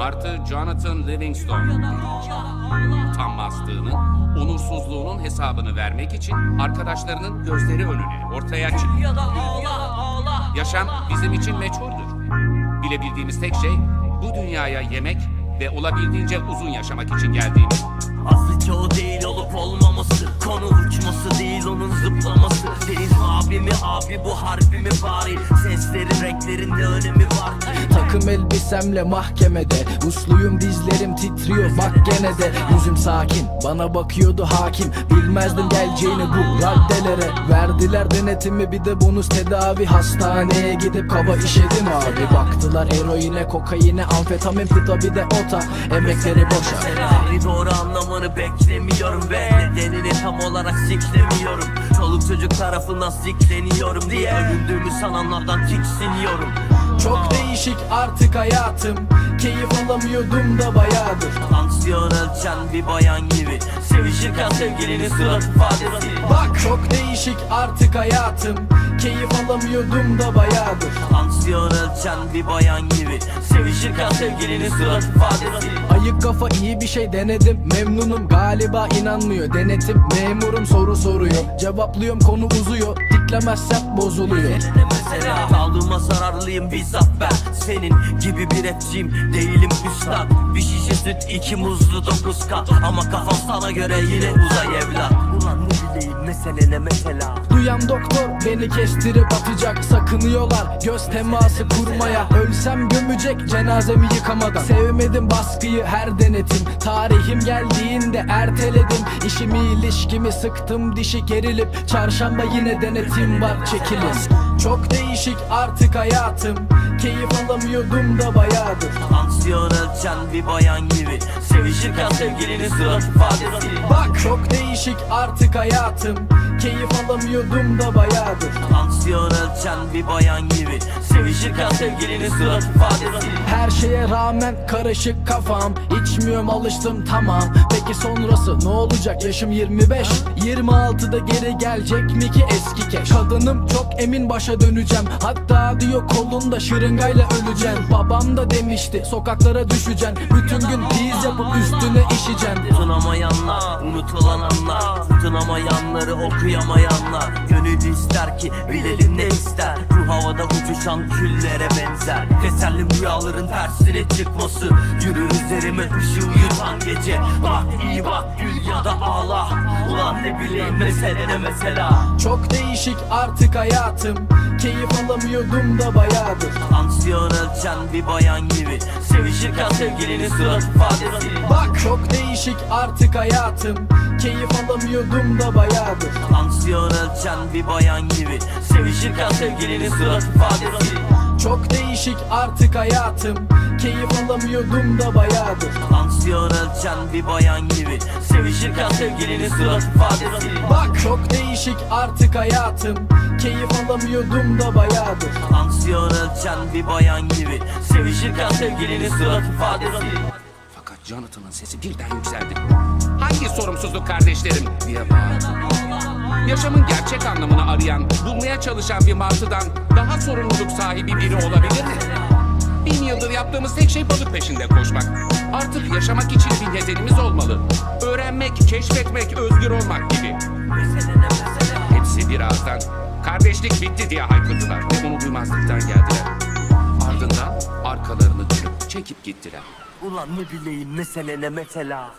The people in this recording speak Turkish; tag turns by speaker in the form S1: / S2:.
S1: Martı Jonathan Livingstone utanmazlığının, onursuzluğunun hesabını vermek için arkadaşlarının gözleri önüne ortaya çıktı. Yaşam bizim için meçhuldür. Bilebildiğimiz tek şey bu dünyaya yemek ve olabildiğince uzun yaşamak için geldiğimiz.
S2: Aslı çoğu değil olup olmaması Konu uçması değil onun zıplaması Mi abi? Bu harbi mi bari? Seslerin renklerin ne önemi var.
S3: Takım elbisemle mahkemede. Usluyum dizlerim titriyor bak gene de. Yüzüm sakin bana bakıyordu hakim. Bilmezdim geleceğini bu raddelere. Verdiler denetimi bir de bonus tedavi. Hastaneye gidip kaba işedim abi. Baktılar eroine kokaine amfetamin pita bir de ota. Emekleri boşa.
S2: Seni doğru anlamanı beklemiyorum Ben nedenini tam olarak siklemiyorum. Çoluk çocuk tarafından sikleniyorum diye Övündüğümü sananlardan tiksiniyorum.
S3: Çok değişik artık hayatım. Keyif alamıyordum da bayağıdır.
S2: Tansiyon ölçen bir bayan gibi Sevişirken sevgilinin surat ifadesi.
S3: Bak çok değişik artık hayatım. Keyif alamıyordum da bayağıdır.
S2: Tansiyon ölçen bir bayan gibi Sevişirken sevgilinin surat ifadesi.
S3: Ayık kafa iyi bir şey denedim. Memnunum galiba inanmıyor. Denetim memurum soru soruyor. Cevaplıyorum konu uzuyor Diklemezsem bozuluyor.
S2: Ne mesela. Kaldığıma zararlıyım bizzat ben. Senin gibi bir rapçiyim değilim üstad. Bir şişe süt iki muzlu dokuz kat. Ama kafam sana göre yine uzay evlat Ulan ne bileyim mesele mesela?
S3: Duyan doktor beni kestirip atacak Sakınıyorlar göz teması kurmaya. Ölsem gömecek cenazemi yıkamadan. Sevmedim baskıyı her denetim. Tarihim geldiğinde erteledim. İşimi ilişkimi sıktım dişi gerilip Çarşamba yine denetim var çekilin Çok değişik artık hayatım. Keyif alamıyordum da bayağıdır.
S2: Tansiyon ölçen bir bayan gibi Sevişirken sevgilinin surat ifadesi.
S3: Bak çok değişik artık hayatım. Keyif alamıyordum da bayağıdır.
S2: Tansiyon ölçen bir bayan gibi Sevişirken sevgilinin surat ifadesi.
S3: Her şeye rağmen karışık kafam. İçmiyorum alıştım tamam. Peki sonrası ne olacak? Yaşım 25 26'da geri gelecek mi ki eski keş? Kadınım çok emin başa döneceğim. Hatta diyor kolunda şırıngayla öleceğim. Babam da demişti sokaklara düşeceksin. Bütün gün diz yapıp üstüne işeceksin.
S2: Tutunamayanlar, unutulan anlar Tutunamayanları okuyamayanlar. Gönül ister ki bilelim ne ister? Bu havada uçuşan küllere benzer. Teselli rüyaların tersine çıkması. Yürür üzerime ışığı yutan gece. Bak iyi bak gül ya da ağla Ulan ne bileyim mesele ne mesela?
S3: Çok değişik artık hayatım. Keyif alamıyordum da bayağıdır.
S2: Tansiyon ölçen bir bayan gibi. Sevişirken sevgilinin surat ifadesi.
S3: Bak çok değişik artık hayatım. Keyif alamıyordum da bayağıdır.
S2: Tansiyon ölçen bir bayan gibi. Sevişirken sevgilinin surat ifadesi.
S3: Çok değişik artık hayatım. Keyif alamıyordum da bayağıdır.
S2: Tansiyon ölçen bir bayan gibi Sevişirken sevgilinin surat ifadesi.
S3: Bak çok değişik artık hayatım. Keyif alamıyordum da bayağıdır.
S2: Tansiyon ölçen bir bayan gibi Sevişirken sevgilinin surat ifadesi.
S1: Fakat Jonathan'ın sesi birden yükseldi. Hangi sorumsuzluk kardeşlerim? Diye bağırdı. Yaşamın gerçek anlamını arayan, bulmaya çalışan bir martıdan daha sorumluluk sahibi biri olabilir mi? Bin yıldır yaptığımız tek şey balık peşinde koşmak. Artık yaşamak için bir nedenimiz olmalı. Öğrenmek, keşfetmek, özgür olmak gibi. Hepsi birazdan kardeşlik bitti diye haykırdılar ve bunu duymazlıktan geldiler. Ardından arkalarını dönüp çekip gittiler.
S2: Ulan ne bileyim mesele ne mesela